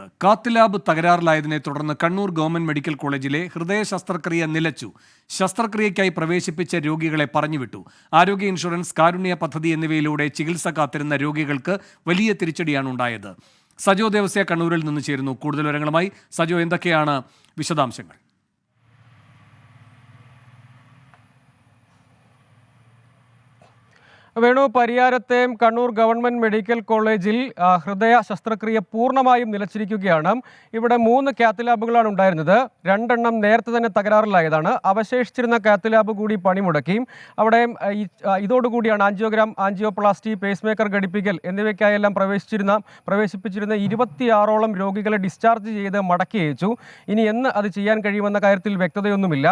നൽകിയത് cath lab തകരാറിലായതിനെ തുടർന്ന് Kannur government medical കോളേജിലെ ഹൃദയ ശസ്ത്രക്രിയ നിലച്ചു. ശസ്ത്രക്രിയയ്ക്കായി പ്രവേശിപ്പിച്ച രോഗികളെ പറഞ്ഞുവിട്ടു. ആരോഗ്യ ഇൻഷുറൻസ് കാരുണ്യ പദ്ധതി എന്നിവയിലൂടെ ചികിത്സ കാത്തിരുന്ന രോഗികൾക്ക് വലിയ തിരിച്ചടിയാണ് ഉണ്ടായത്. സജോ ദേവസ്യ കണ്ണൂരിൽ നിന്ന് ചേരുന്നു. കൂടുതൽ വിവരങ്ങളുമായി സജോ എന്തൊക്കെയാണ് വിശദാംശങ്ങൾ? വേണു പരിയാരത്തെയും കണ്ണൂർ ഗവൺമെന്റ് മെഡിക്കൽ കോളേജിൽ ഹൃദയ ശസ്ത്രക്രിയ പൂർണമായും നിലച്ചിരിക്കുകയാണ്. ഇവിടെ മൂന്ന് കാത്ത് ലാബുകളാണ് ഉണ്ടായിരുന്നത്. രണ്ടെണ്ണം നേരത്തെ തന്നെ തകരാറിലായതാണ്. അവശേഷിച്ചിരുന്ന കാത്ത് ലാബ് കൂടി പണിമുടക്കി. അവിടെ ഇതോടുകൂടിയാണ് ആൻജിയോഗ്രാം ആൻജിയോപ്ലാസ്റ്റി പേസ് മേക്കർ ഘടിപ്പിക്കൽ എന്നിവയ്ക്കായെല്ലാം പ്രവേശിച്ചിരുന്ന പ്രവേശിപ്പിച്ചിരുന്ന ഇരുപത്തിയാറോളം രോഗികളെ ഡിസ്ചാർജ് ചെയ്ത് മടക്കി അയച്ചു. ഇനി എന്ന് അത് ചെയ്യാൻ കഴിയുമെന്ന കാര്യത്തിൽ വ്യക്തതയൊന്നുമില്ല.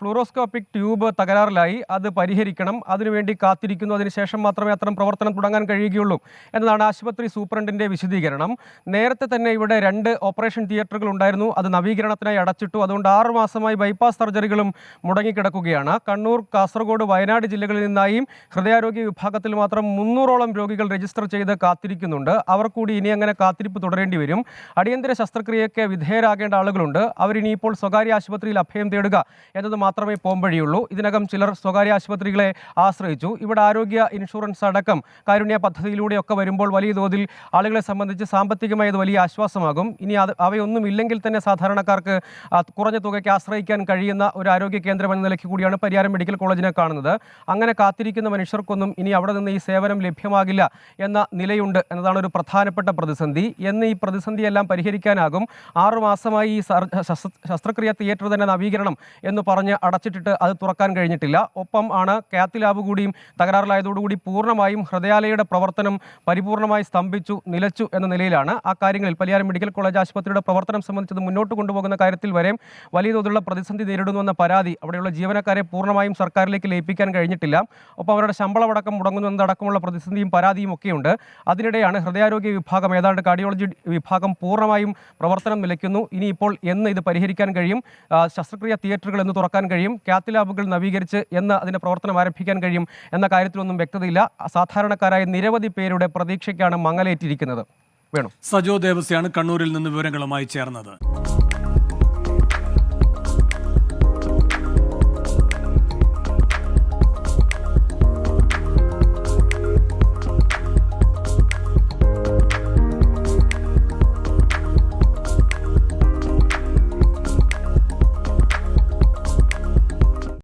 Fluoroscopic tube തകരാറിലായി. അത് പരിഹരിക്കണം. അതിനുവേണ്ടി കാത്തിരിക്കുന്നു. അതിനുശേഷം മാത്രമേ അത്തരം പ്രവർത്തനം തുടങ്ങാൻ കഴിയുകയുള്ളൂ എന്നതാണ് ആശുപത്രി സൂപ്രണ്ടിന്റെ വിശദീകരണം. നേരത്തെ തന്നെ ഇവിടെ രണ്ട് ഓപ്പറേഷൻ തിയേറ്ററുകൾ ഉണ്ടായിരുന്നു. അത് നവീകരണത്തിനായി അടച്ചിട്ടു. അതുകൊണ്ട് ആറ് മാസമായി ബൈപ്പാസ് സർജറികളും മുടങ്ങിക്കിടക്കുകയാണ്. കണ്ണൂർ കാസർഗോഡ് വയനാട് ജില്ലകളിൽ നിന്നായി ഹൃദയാരോഗ്യ വിഭാഗത്തിൽ മാത്രം മുന്നൂറോളം രോഗികൾ രജിസ്റ്റർ ചെയ്ത് കാത്തിരിക്കുന്നുണ്ട്. അവർ കൂടി ഇനി അങ്ങനെ കാത്തിരിപ്പ് തുടരേണ്ടി വരും. അടിയന്തര ശസ്ത്രക്രിയയ്ക്ക് വിധേയരാകേണ്ട ആളുകളുണ്ട്. അവരിനിയിപ്പോൾ സ്വകാര്യ ആശുപത്രിയിൽ അഭയം തേടുക എന്നത് മാത്രമേ പോംവഴിയുള്ളൂ. ഇതിനകം ചിലർ സ്വകാര്യ ആശുപത്രികളെ ആശ്രയിച്ചു. ഇവിടെ ആരോഗ്യ ഇൻഷുറൻസ് അടക്കം കാരുണ്യ പദ്ധതിയിലൂടെയൊക്കെ വരുമ്പോൾ വലിയ തോതിൽ ആളുകളെ സംബന്ധിച്ച് സാമ്പത്തികമായി അത് വലിയ ആശ്വാസമാകും. ഇനി അത് അവയൊന്നും ഇല്ലെങ്കിൽ തന്നെ സാധാരണക്കാർക്ക് കുറഞ്ഞ തുകയ്ക്ക് ആശ്രയിക്കാൻ കഴിയുന്ന ഒരു ആരോഗ്യ കേന്ദ്രം എന്ന നിലയ്ക്ക് കൂടിയാണ് പരിയാരം മെഡിക്കൽ കോളേജിനെ കാണുന്നത്. അങ്ങനെ കാത്തിരിക്കുന്ന മനുഷ്യർക്കൊന്നും ഇനി അവിടെ നിന്ന് ഈ സേവനം ലഭ്യമാകില്ല എന്ന നിലയുണ്ട് എന്നതാണ് ഒരു പ്രധാനപ്പെട്ട പ്രതിസന്ധി. എന്ന് ഈ പ്രതിസന്ധിയെല്ലാം പരിഹരിക്കാനാകും. ആറു മാസമായി ഈ ശസ്ത്രക്രിയ തിയേറ്റർ തന്നെ നവീകരണം എന്ന് പറഞ്ഞ് അടച്ചിട്ടിട്ട് അത് തുറക്കാൻ കഴിഞ്ഞിട്ടില്ല. ഒപ്പം ആണ് കാത്ത് ലാബ് കൂടിയും തകരാറിലായതോടുകൂടി പൂർണമായും ഹൃദയാലയുടെ പ്രവർത്തനം പരിപൂർണമായി സ്തംഭിച്ചു നിലച്ചു എന്ന നിലയിലാണ്. ആ കാര്യങ്ങളിൽ പലിയാരം മെഡിക്കൽ കോളേജ് ആശുപത്രിയുടെ പ്രവർത്തനം സംബന്ധിച്ചത് മുന്നോട്ട് കൊണ്ടുപോകുന്ന കാര്യത്തിൽ വരെ വലിയ തോതിലുള്ള പ്രതിസന്ധി നേരിടുന്നുവെന്ന പരാതി അവിടെയുള്ള ജീവനക്കാരെ പൂർണമായും സർക്കാരിലേക്ക് ലയിപ്പിക്കാൻ കഴിഞ്ഞിട്ടില്ല. ഒപ്പം അവരുടെ ശമ്പളമടക്കം മുടങ്ങുന്നു എന്നതടക്കമുള്ള പ്രതിസന്ധിയും പരാതിയും ഒക്കെയുണ്ട്. അതിനിടെയാണ് ഹൃദയാരോഗ്യ വിഭാഗം ഏതാണ്ട് കാർഡിയോളജി വിഭാഗം പൂർണമായും പ്രവർത്തനം നിലയ്ക്കുന്നു. ഇനിയിപ്പോൾ എന്ന് ഇത് പരിഹരിക്കാൻ കഴിയും? ശസ്ത്രക്രിയ തിയേറ്ററുകൾ എന്ന് തുറക്കാൻ കഴിയും? കാത്ത് ലാബുകൾ നവീകരിച്ച് എന്ന് അതിന്റെ പ്രവർത്തനം ആരംഭിക്കാൻ കഴിയും? എന്ന കാര്യത്തിലൊന്നും വ്യക്തതയില്ല. സാധാരണക്കാരായ നിരവധി പേരുടെ പ്രതീക്ഷയ്ക്കാണ് മങ്ങലേറ്റിരിക്കുന്നത്. വേണം. സജോ ദേവസ്യാണ് കണ്ണൂരിൽ നിന്ന് വിവരങ്ങളുമായി ചേർന്നത്.